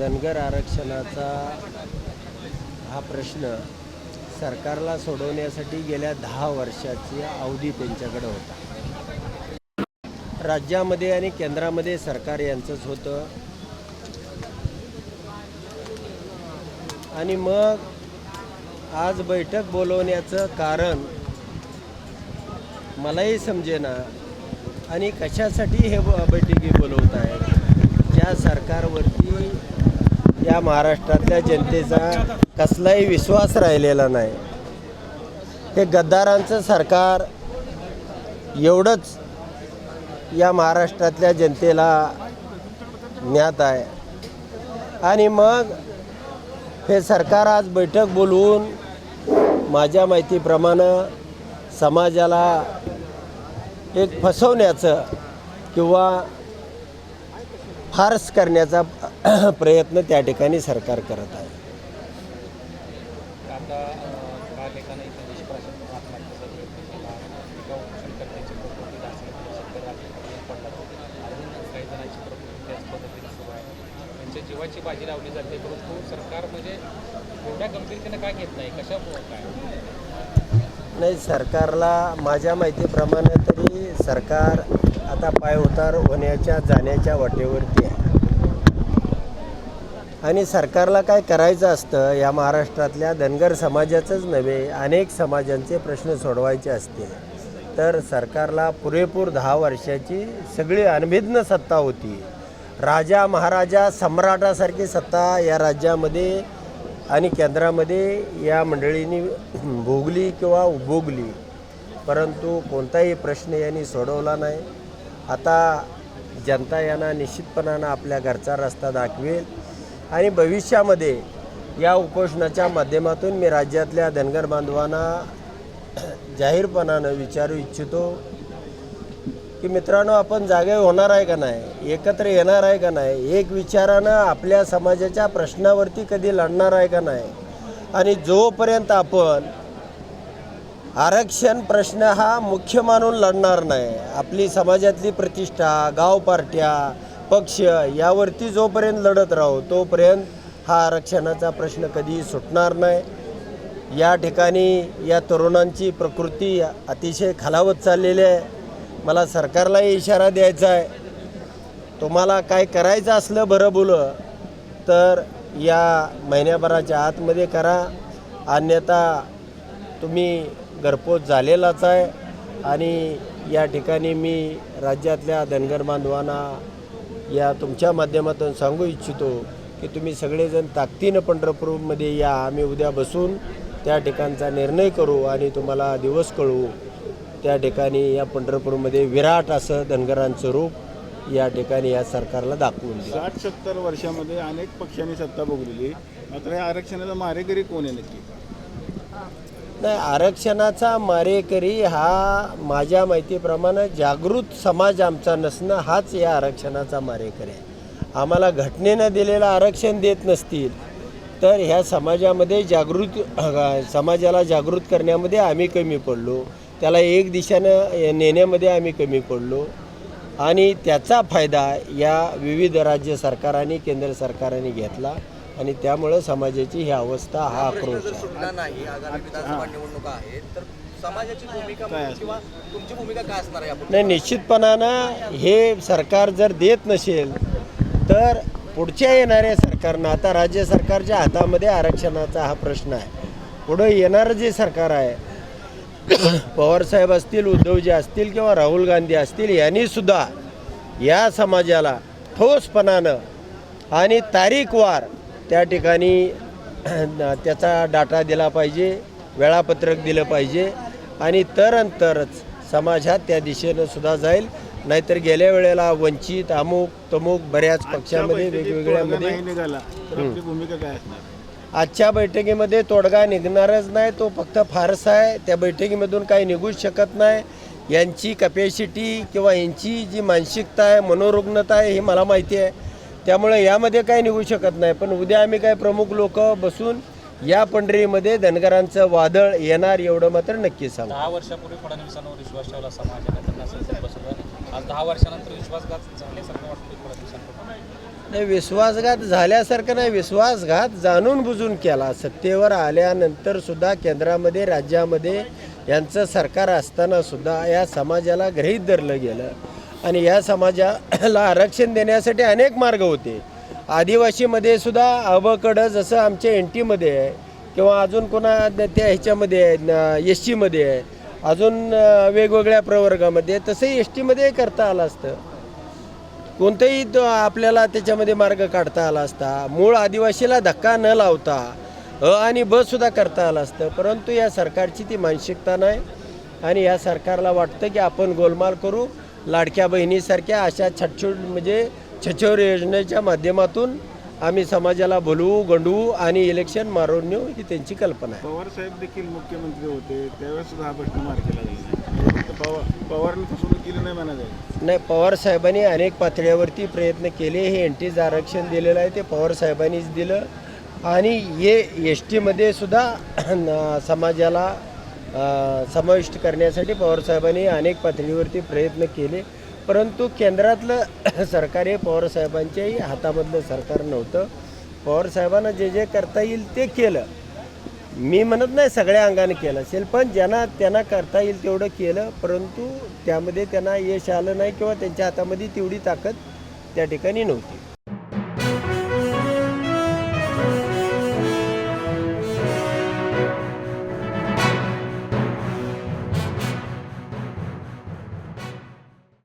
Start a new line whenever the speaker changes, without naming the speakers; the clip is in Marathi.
धनगर आरक्षणाचा हा प्रश्न सरकारला सोडवण्यासाठी गेल्या दहा वर्षाची अवधी त्यांच्याकडे होता. राज्यामध्ये आणि केंद्रामध्ये सरकार यांचंच होतं. आणि मग आज बैठक बोलवण्याचं कारण मलाही समजेना आणि कशासाठी हे बैठकी बोलवत आहेत ज्या सरकारवरती या महाराष्ट्रातल्या जनतेचा कसलाही विश्वास राहिलेला नाही. हे गद्दारांचं सरकार एवढंच या महाराष्ट्रातल्या जनतेला ज्ञात आहे. आणि मग हे सरकार आज बैठक बोलवून माझ्या माहितीप्रमाणे समाजाला एक फसवण्याचं किंवा फार्स करण्याचा प्रयत्न त्या ठिकाणी सरकार करत आहे.
जीवाची बाजी लावली जाते परंतु सरकार म्हणजे एवढ्या गंभीरतेनं काय घेत नाही? काय?
नाही सरकारला माझ्या माहितीप्रमाणे तरी सरकार आता पाय उतार होण्याच्या जाण्याच्या वाटेवरती आहे. आणि सरकारला काय करायचं असतं या महाराष्ट्रातल्या धनगर समाजाचंच नव्हे अनेक समाजांचे प्रश्न सोडवायचे असते. तर सरकारला पुरेपूर दहा वर्षाची सगळी अनभिज्ञ सत्ता होती. राजा महाराजा सम्राटासारखी सत्ता या राज्यामध्ये आणि केंद्रामध्ये या मंडळींनी भोगली किंवा उभोगली. परंतु कोणताही प्रश्न यांनी सोडवला नाही. आता जनता यांना निश्चितपणानं आपल्या घरचा रस्ता दाखवेल आणि भविष्यामध्ये या उपोषणाच्या माध्यमातून मी राज्यातल्या धनगर बांधवांना जाहीरपणानं विचारू इच्छितो की मित्रांनो आपण जागे होणार आहे का नाही? एकत्र येणार आहे का नाही? एक विचारानं आपल्या समाजाच्या प्रश्नावरती कधी लढणार आहे का नाही? आणि जोपर्यंत आपण आरक्षण प्रश्न हा मुख्य मानून लढणार नाही. आपली समाजातली प्रतिष्ठा गाव पार्ट्या पक्ष यावरती जोपर्यंत लढत राहू तोपर्यंत हा आरक्षणाचा प्रश्न कधीही सुटणार नाही. या ठिकाणी या तरुणांची प्रकृती अतिशय खालावत चाललेली आहे. मला सरकारलाही इशारा द्यायचा आहे. तुम्हाला काय करायचं असलं बरं बोलं तर या महिन्याभराच्या आतमध्ये करा. अन्यथा तुम्ही घरपोच झालेलाच आहे. आणि या ठिकाणी मी राज्यातल्या धनगर बांधवांना या तुमच्या माध्यमातून सांगू इच्छितो की तुम्ही सगळेजण ताकदीनं पंढरपूरमध्ये या. आम्ही उद्या बसून त्या ठिकाणचा निर्णय करू आणि तुम्हाला दिवस कळवू. त्या ठिकाणी या पंढरपूरमध्ये विराट असं धनगरांचं रूप या ठिकाणी या सरकारला दाखवून
साठ सत्तर वर्षामध्ये अनेक पक्षांनी सत्ता भोगलेली. मात्र या आरक्षणाचा मारेकरी कोण आहे नक्की?
नाही आरक्षणाचा मारेकरी हा माझ्या माहितीप्रमाणे जागृत समाज आमचा नसणं हाच या आरक्षणाचा मारेकरी आहे. आम्हाला घटनेनं दिलेलं आरक्षण देत नसतील तर ह्या समाजामध्ये जागृत समाजाला जागृत करण्यामध्ये आम्ही कमी पडलो. त्याला एक दिशेनं नेण्यामध्ये आम्ही कमी पडलो. आणि त्याचा फायदा या विविध राज्य सरकारांनी केंद्र सरकारांनी घेतला. आणि त्यामुळं समाजाची ही अवस्था हा आक्रोश आहे.
सुटला नाही आगामी विधानसभा निवडणुका आहेत तर समाजाची भूमिका म्हणून किंवा तुमची भूमिका काय असणार आहे यापुढे?
नाही निश्चितपणानं हे सरकार जर देत नसेल तर पुढच्या येणाऱ्या सरकारनं आता राज्य सरकारच्या हातामध्ये आरक्षणाचा हा प्रश्न आहे. पुढं येणारं जे सरकार आहे पवारसाहेब असतील उद्धवजी असतील किंवा राहुल गांधी असतील यांनी सुद्धा या समाजाला ठोसपणानं आणि तारीखवार त्या ठिकाणी त्याचा डाटा दिला पाहिजे वेळापत्रक दिलं पाहिजे आणि तरंतरच समाज हा त्या दिशेनं सुद्धा जाईल. नाहीतर गेल्या वेळेला वंचित अमुक तमुक बऱ्याच पक्षामध्ये वेगवेगळ्यामध्ये
तर भूमिका काय
आजच्या बैठकीमध्ये तोडगा निघणारच नाही तो फक्त फारसा आहे. त्या बैठकीमधून काही निघूच शकत नाही. यांची कपॅसिटी किंवा यांची जी मानसिकता आहे मनोरुग्णता आहे हे मला माहिती आहे. त्यामुळे यामध्ये काही निघू शकत नाही. पण उद्या आम्ही काय प्रमुख लोक बसून या पंढरीमध्ये धनगरांचं वादळ येणार एवढं मात्र नक्की सांगू.
दहा वर्षापूर्वी फडणवीसांवर विश्वास ठेवला समाजाने त्यांना संसद बसवलं आज दहा वर्षानंतर विश्वासघात झाल्यासारखं वाटतं फडणवीसांकडून.
नाही विश्वासघात झाल्यासारखं नाही. विश्वासघात जाणून बुजून केला. सत्तेवर आल्यानंतर सुद्धा केंद्रामध्ये राज्यामध्ये यांचं सरकार असताना सुद्धा या समाजाला गृहीत धरलं गेलं. आणि या समाजाला आरक्षण देण्यासाठी अनेक मार्ग होते. आदिवासीमध्ये सुद्धा अवकडं जसं आमच्या एन टीमध्ये आहे किंवा अजून कोणा त्या ह्याच्यामध्ये आहे एस टीमध्ये आहे अजून वेगवेगळ्या प्रवर्गामध्ये तसंही एस टीमध्ये करता आलं असतं. कोणतंही तो आपल्याला त्याच्यामध्ये मार्ग काढता आला असता. मूळ आदिवासीला धक्का न लावता अ आणि ब सुद्धा करता आलं असतं. परंतु या सरकारची ती मानसिकता नाही आणि या सरकारला वाटतं की आपण गोलमाल करू. लाडक्या बहिणीसारख्या अशा छटछोट म्हणजे छछोर योजनेच्या माध्यमातून आम्ही समाजाला बोलवू गंडवू आणि इलेक्शन मारून नेऊ ही त्यांची कल्पना आहे.
पवार साहेब देखील मुख्यमंत्री होते. त्यावेळेस सुद्धा हा प्रश्न फसवणूक केली नाही.
पवार साहेबांनी अनेक पातळ्यावरती प्रयत्न केले. हे एन टीज आरक्षण दिलेलं आहे ते पवार साहेबांनीच दिलं. आणि हे एस टीमध्ये सुद्धा समाजाला समाविष्ट करण्यासाठी पवार साहेबांनी अनेक पातळीवरती प्रयत्न केले. परंतु केंद्रातलं सरकार हे पवार साहेबांच्याही हातामधलं सरकार नव्हतं. पवारसाहेबांना जे जे करता येईल ते केलं. मी म्हणत नाही सगळ्या अंगाने केलं असेल पण ज्यांना त्यांना करता येईल तेवढं केलं. परंतु त्यामध्ये त्यांना यश आलं नाही किंवा त्यांच्या हातामध्ये तेवढी ताकद त्या ठिकाणी नव्हती.